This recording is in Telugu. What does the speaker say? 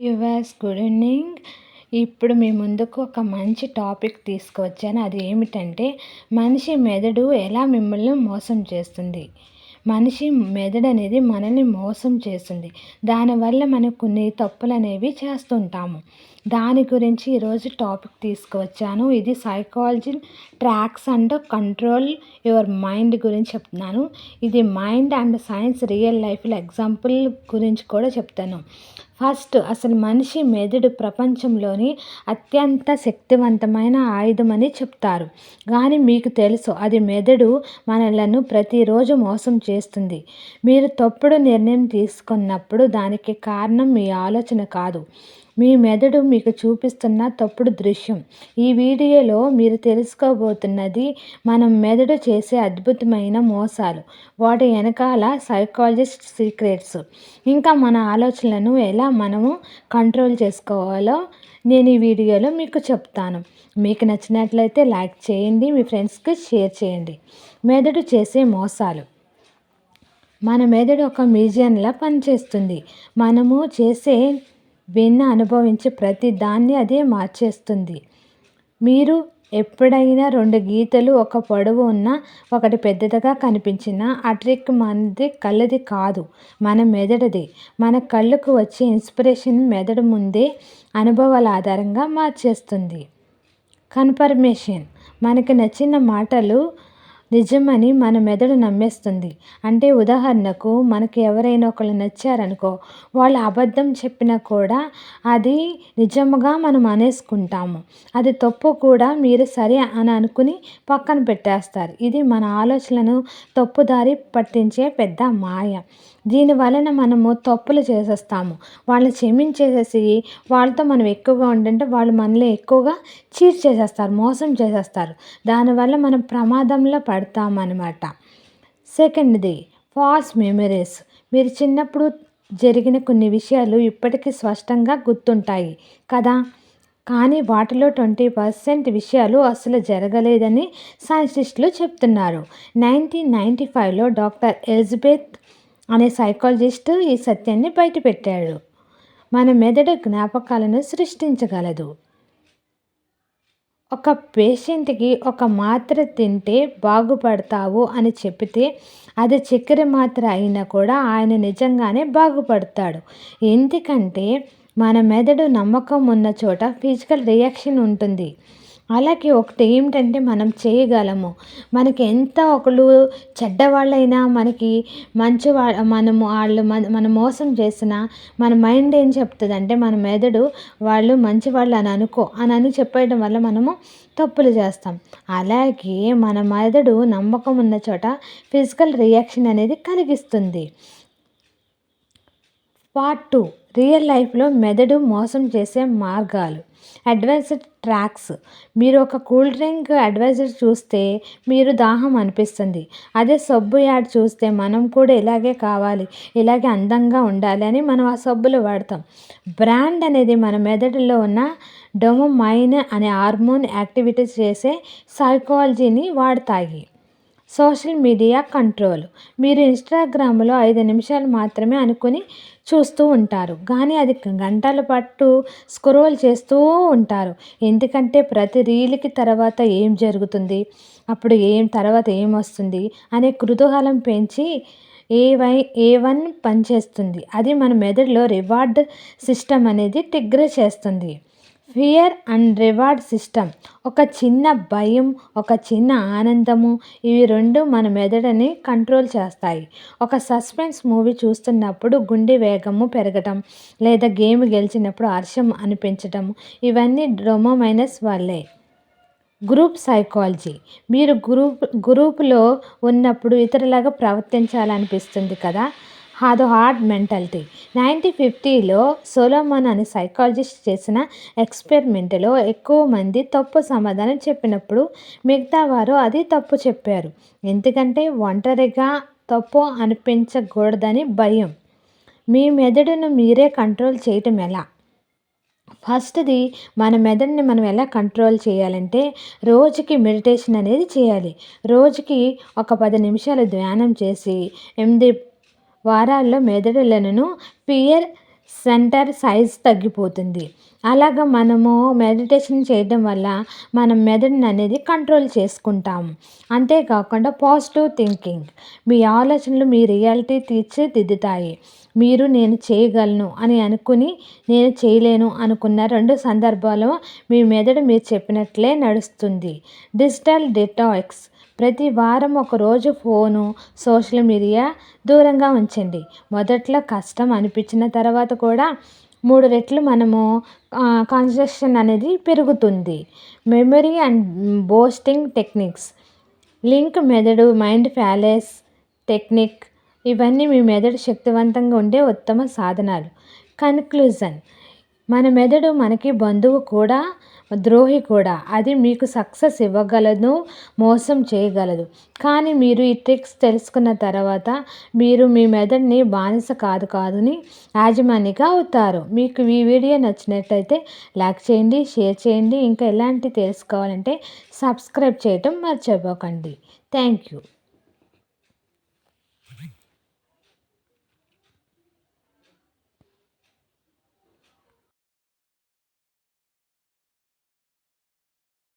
Yours good evening. ఇప్పుడు మీ ముందుకు ఒక మంచి టాపిక్ తీసుకువచ్చాను. అది ఏమిటంటే మనిషి మెదడు ఎలా మిమ్మల్ని మోసం చేస్తుంది? మనిషి మెదడు అనేది మనల్ని మోసం చేస్తుంది. దానివల్ల మనకు కొన్ని తప్పులు అనేవి చేస్తుంటాము. దాని గురించి ఈరోజు టాపిక్ తీసుకువచ్చాను. ఇది psychology tricks and control your mind గురించి చెప్తున్నాను. ఇది మైండ్ అండ్ సైన్స్ రియల్ లైఫ్లో ఎగ్జాంపుల్ గురించి కూడా చెప్తాను. ఫస్ట్ అసలు మనిషి మెదడు ప్రపంచంలోని అత్యంత శక్తివంతమైన ఆయుధం అని చెప్తారు. కానీ మీకు తెలుసు అది మెదడు మనలను ప్రతిరోజు మోసం చేస్తుంది. మీరు తప్పుడు నిర్ణయం తీసుకున్నప్పుడు దానికి కారణం మీ ఆలోచన కాదు. మీ మెదడు మీకు చూపిస్తున్న తప్పుడు దృశ్యం. ఈ వీడియోలో మీరు తెలుసుకోబోతున్నది మనం మెదడు చేసే అద్భుతమైన మోసాలు. వాటి వెనకాల సైకాలజిస్ట్ సీక్రెట్స్ ఇంకా మన ఆలోచనలను ఎలా మనము కంట్రోల్ చేసుకోవాలో నేను ఈ వీడియోలో మీకు చెప్తాను. మీకు నచ్చినట్లయితే లైక్ చేయండి మీ ఫ్రెండ్స్కి షేర్ చేయండి. మెదడు చేసే మోసాలు. మన మెదడు ఒక మ్యూజియంలా పనిచేస్తుంది. మనము చేసే విన్న అనుభవించే ప్రతి దాన్ని అదే మార్చేస్తుంది. మీరు ఎప్పుడైనా రెండు గీతలు ఒక పొడవు ఉన్న ఒకటి పెద్దదిగా కనిపించిన ఆ ట్రిక్ మనది కళ్ళది కాదు మన మెదడుది. మన కళ్ళకు వచ్చే ఇన్స్పిరేషన్ మెదడు ముందే అనుభవాల ఆధారంగా మార్చేస్తుంది. కన్ఫర్మేషన్. మనకి నచ్చిన మాటలు నిజమని మన మెదడు నమ్మేస్తుంది. అంటే ఉదాహరణకు మనకి ఎవరైనా ఒకళ్ళు నచ్చారనుకో వాళ్ళు అబద్ధం చెప్పినా కూడా అది నిజముగా మనం అనేసుకుంటాము. అది తప్పు కూడా మీరు సరే అని అనుకుని పక్కన పెట్టేస్తారు. ఇది మన ఆలోచనలను తప్పుదారి పట్టించే పెద్ద మాయ. దీని వలన మనము తప్పులు చేసేస్తాము. వాళ్ళని క్షమించేసేసి వాళ్ళతో మనం ఎక్కువగా ఉండంటే వాళ్ళు మనల్ని ఎక్కువగా చీట్ చేసేస్తారు మోసం చేసేస్తారు. దానివల్ల మనం ప్రమాదంలో పడతామన్నమాట. సెకండ్ది ఫాల్స్ మెమరీస్. మీరు చిన్నప్పుడు జరిగిన కొన్ని విషయాలు ఇప్పటికీ స్పష్టంగా గుర్తుంటాయి కదా? కానీ వాటిలో ట్వంటీ పర్సెంట్ విషయాలు అసలు జరగలేదని సైంటిస్టులు చెప్తున్నారు. నైన్టీన్ నైంటీ ఫైవ్లో డాక్టర్ ఎలిజబెత్ అనే సైకాలజిస్ట్ ఈ సత్యాన్ని బయటపెట్టాడు. మన మెదడు జ్ఞాపకాలను సృష్టించగలదు. ఒక పేషెంట్కి ఒక మాత్ర తింటే బాగుపడతావు అని చెప్తే అది చక్కెర మాత్ర అయినా కూడా ఆయన నిజంగానే బాగుపడతాడు. ఎందుకంటే మన మెదడు నమ్మకం ఉన్న చోట ఫిజికల్ రియాక్షన్ ఉంటుంది. అలాగే ఒకటి ఏమిటంటే మనం చేయగలము. మనకి ఎంత ఒకళ్ళు చెడ్డవాళ్ళైనా మనకి మంచి మనము వాళ్ళు మన మనం మోసం చేసిన మన మైండ్ ఏం చెప్తుంది అంటే మన మెదడు వాళ్ళు మంచివాళ్ళు అని అనుకో అని అని చెప్పేయడం వల్ల మనము తప్పులు చేస్తాం. అలాగే మన మెదడు నమ్మకం ఉన్న చోట ఫిజికల్ రియాక్షన్ అనేది కలిగిస్తుంది. పార్ట్ టూ రియల్ లైఫ్లో మెదడు మోసం చేసే మార్గాలు. Advisor tricks. మీరు ఒక కూల్ డ్రింక్ అడ్వైజర్ చూస్తే మీరు దాహం అనిపిస్తుంది. అదే సబ్బు యాడ్ చూస్తే మనం కూడా ఇలాగే కావాలి ఇలాగే అందంగా ఉండాలి అని మనం ఆ సబ్బులు వాడతాం. బ్రాండ్ అనేది మన మెదడులో ఉన్న డొమమైన్ అనే హార్మోన్ యాక్టివిటీస్ చేసే సైకాలజీని వాడతాయి. Social media control. మీరు ఇన్స్టాగ్రామ్లో ఐదు నిమిషాలు మాత్రమే అనుకుని చూస్తూ ఉంటారు. కానీ అది గంటల పాటు స్క్రోల్ చేస్తూ ఉంటారు. ఎందుకంటే ప్రతి రీల్కి తర్వాత ఏం జరుగుతుంది? అప్పుడు ఏం తర్వాత ఏం వస్తుంది? అనే కుతూహలం పెంచి ఏ వై ఏ వన్ పనిచేస్తుంది. అది మన మెదడులో రివార్డ్ సిస్టమ్ అనేది టిగ్ర చేస్తుంది. Fear and reward system. ఒక చిన్న భయం ఒక చిన్న ఆనందము ఇవి రెండు మన మెదడుని కంట్రోల్ చేస్తాయి. ఒక సస్పెన్స్ మూవీ చూస్తున్నప్పుడు గుండె వేగము పెరగటం లేదా గేమ్ గెలిచినప్పుడు హర్షం అనిపించటం ఇవన్నీ డ్రోమోమైనస్ వల్లే. Group psychology. మీరు గ్రూప్ గ్రూప్లో ఉన్నప్పుడు ఇతరులాగా ప్రవర్తించాలనిపిస్తుంది కదా? అదో హార్డ్ మెంటాలిటీ. నైన్టీన్ ఫిఫ్టీలో సోలోమన్ అనే సైకాలజిస్ట్ చేసిన ఎక్స్పెరిమెంట్లో ఎక్కువ మంది తప్పు సమాధానం చెప్పినప్పుడు మిగతా వారు అది తప్పు చెప్పారు. ఎందుకంటే ఒంటరిగా తప్పు అనిపించకూడదని భయం. మీ మెదడును మీరే కంట్రోల్ చేయటం ఎలా? ఫస్ట్ది మన మెదడుని మనం ఎలా కంట్రోల్ చేయాలంటే రోజుకి మెడిటేషన్ అనేది చేయాలి. రోజుకి ఒక పది నిమిషాలు ధ్యానం చేసి ఎనిమిది వారాల్లో మెదడులను పియర్ సెంటర్ సైజ్ తగ్గిపోతుంది. అలాగ మనము మెడిటేషన్ చేయడం వల్ల మనం మెదడుని అనేది కంట్రోల్ చేసుకుంటాము అంతేకాకుండా పాజిటివ్ థింకింగ్. మీ ఆలోచనలు మీ రియాలిటీ తీర్చిదిద్దుతాయి. మీరు నేను చేయగలను అని అనుకుని నేను చేయలేను అనుకున్న రెండు సందర్భాలు మీ మెదడు మీరు చెప్పినట్లే నడుస్తుంది. Digital detox. ప్రతి వారం ఒకరోజు ఫోను సోషల్ మీడియా దూరంగా ఉంచండి. మొదట్లో కష్టం అనిపించిన తర్వాత కూడా మూడు రెట్లు మనము కాన్సన్ట్రేషన్ అనేది పెరుగుతుంది. Memory and boosting techniques link మెదడు మైండ్ ప్యాలెస్ టెక్నిక్ ఇవన్నీ మీ మెదడు శక్తివంతంగా ఉండే ఉత్తమ సాధనాలు. కన్క్లూజన్ మన మెదడు మనకి బంధువు కూడా ద్రోహి కూడా. అది మీకు సక్సెస్ ఇవ్వగలదు మోసం చేయగలదు. కానీ మీరు ఈ ట్రిక్స్ తెలుసుకున్న తర్వాత మీరు మీ మెదడుని బానిస కాదు కాదుని యాజమానిగా అవుతారు. మీకు ఈ వీడియో నచ్చినట్లయితే లైక్ చేయండి షేర్ చేయండి. ఇంకా ఎలాంటి తెలుసుకోవాలంటే సబ్స్క్రైబ్ చేయటం మర్చిపోకండి. Thank you.